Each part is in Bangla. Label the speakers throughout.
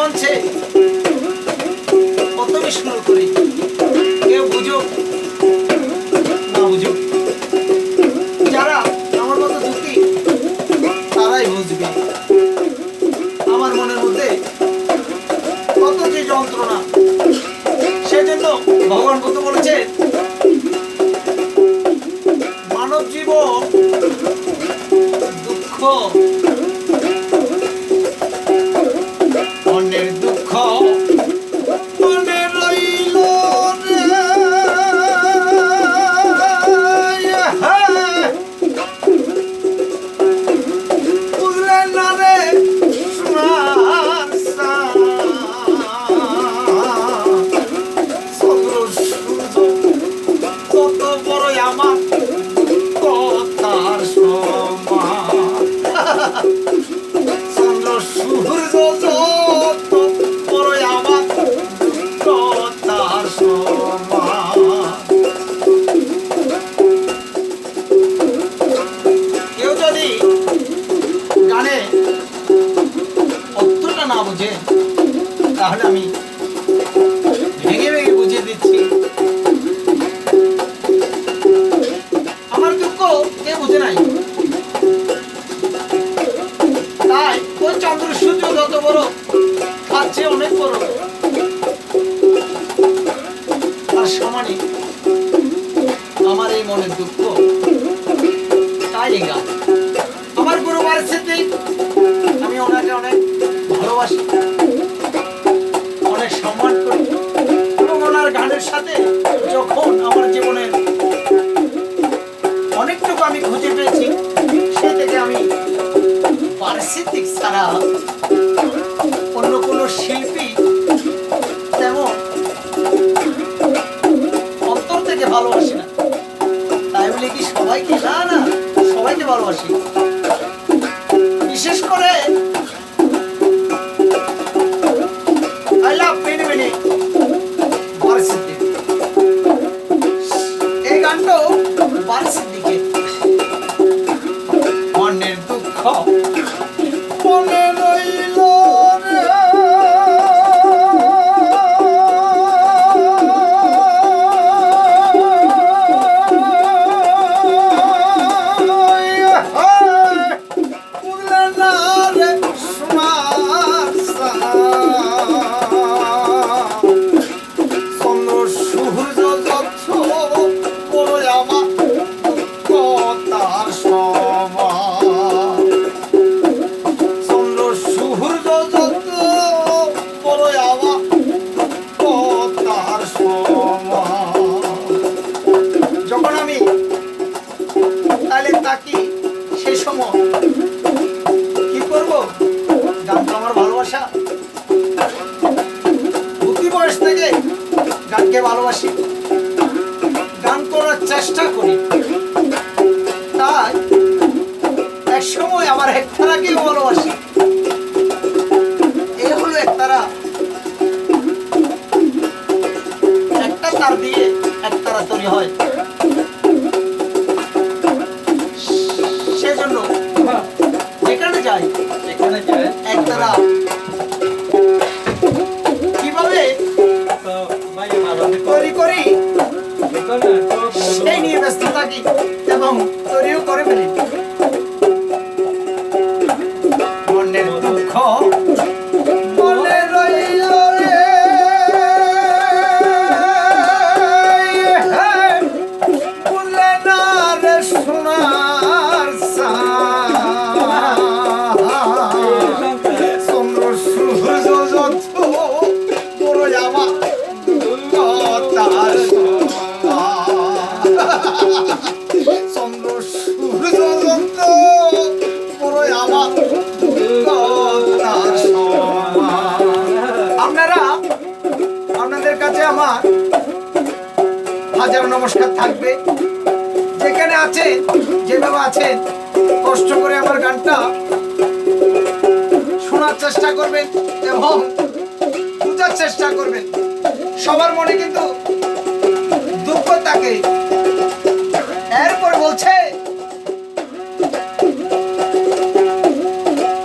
Speaker 1: মঞ্চে কত শুরু করি। কেউ বুঝো? না বুঝো যারা আমার মতো দুঃখী তারাই বুঝবে। আমার মনের মধ্যে কত যে যন্ত্রণা, সেজন্য ভগবান প্রথম বুঝে? তাহলে আমি ভেঙে ভেঙে বুঝিয়ে দিচ্ছি। আমার দুঃখ কে বুঝে নাই। তাই চন্দ্র সূর্য যত বড় অনেক বড়। সমানে আমার এই মনের দুঃখ। তাই গান। আমার গুরু স্মৃতি গানের সাথে যখন আমার জীবনের অনেকটুকু আমি খুঁজে পেয়েছি, সে থেকে আমি ছাড়া অন্য কোনো শিল্পী তেমন অন্তর থেকে ভালোবাসি না। তাই বলে কি সবাইকে, না না, সবাইকে ভালোবাসি। বিশেষ করে Bye. চেষ্টা করি নমস্কার থাকবে। যেখানে আছে, যেভাবে আছেন কষ্ট করে আমার গানটা শোনার চেষ্টা করবেন এবং বুঝার চেষ্টা করবেন। সবার মনে কিন্তু দুঃখ থাকে। এরপর বলছে,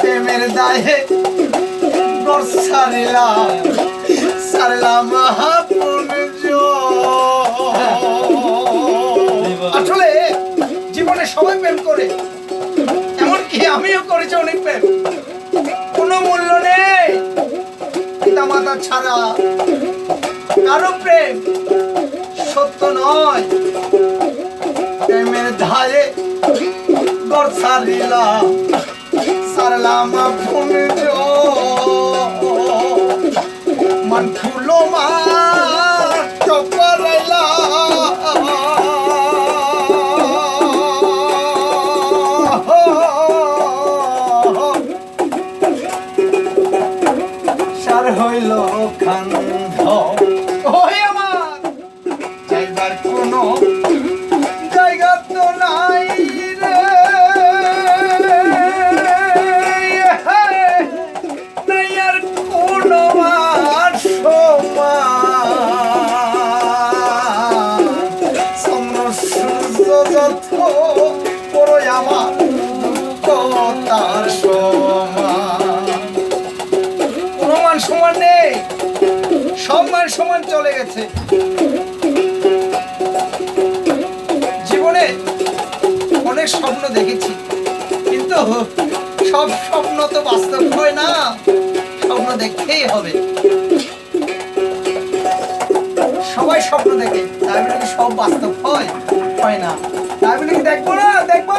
Speaker 1: প্রেমের দায়ে সারিলাম সারলাম করে। এমনকি আমিও করেছি অনেক প্রেম। কোনো মূল্য নেই। পিতা মাতা ছাড়া কারও প্রেম সত্য নয়। প্রেমের ধারে গর সারিলাম সারলাম আপন মন ফুলো মা। স্বপ্ন দেখেছি। কিন্তু সব স্বপ্ন তো বাস্তব হয় না। স্বপ্ন দেখতেই হবে। সবাই স্বপ্ন দেখে তাই বলে কি সব বাস্তব হয়? হয় না। তাই বলে কি দেখব না? দেখব।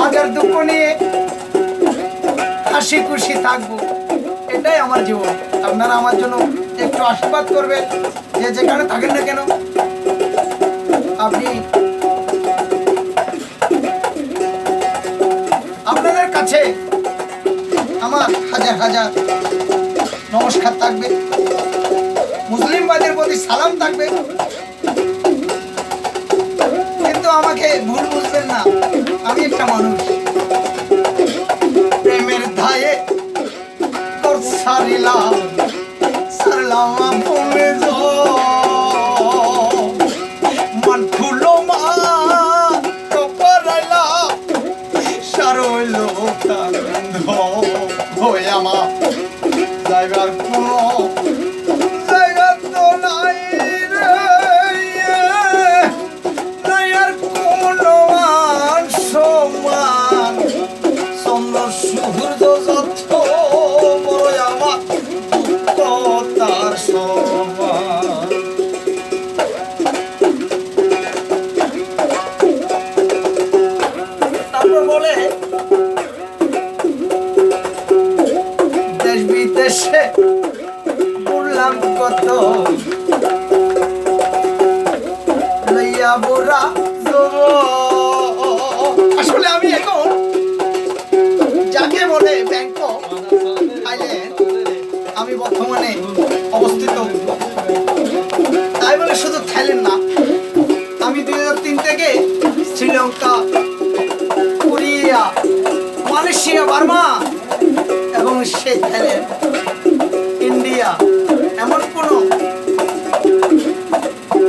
Speaker 1: হাজার দুঃখ নিয়ে হাসি খুশি থাকব। এটাই আমার জীবন। আপনারা আমার জন্য একটু আশীর্বাদ করবেন। যে যেখানে থাকেন না কেন, আপনি কাছে আমার হাজার হাজার নমস্কার থাকবে। মুসলিম ভাইদের প্রতি সালাম থাকবে। কিন্তু আমাকে ভুল বুঝবেন না, আমি একটা মানুষ। প্রেমের ধায়ে সারিলাম, সারলাম সারইল কান্ধ হয়ে আমার যাইবার কোনো তিন থেকে শ্রীলঙ্কা, কোরিয়া, মালয়েশিয়া, বার্মা এবং থাইল্যান্ড ইন্ডিয়া এমন কোনো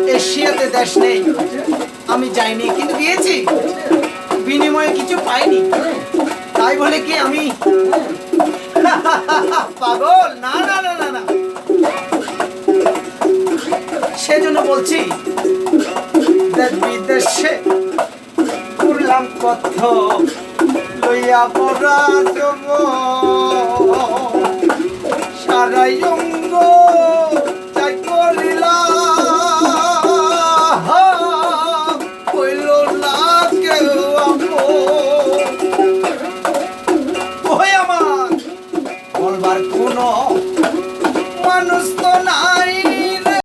Speaker 1: এশিয়াতে দেশ নেই। আমি যাইনি, কিন্তু গিয়েছি। বিনিময়ে কিছু পাইনি। তাই বলে কি আমি পাগল? না না না না। সেজন্য বলছি দেশ বিদেশে ঘুরলাম পথ লইয়া পড়া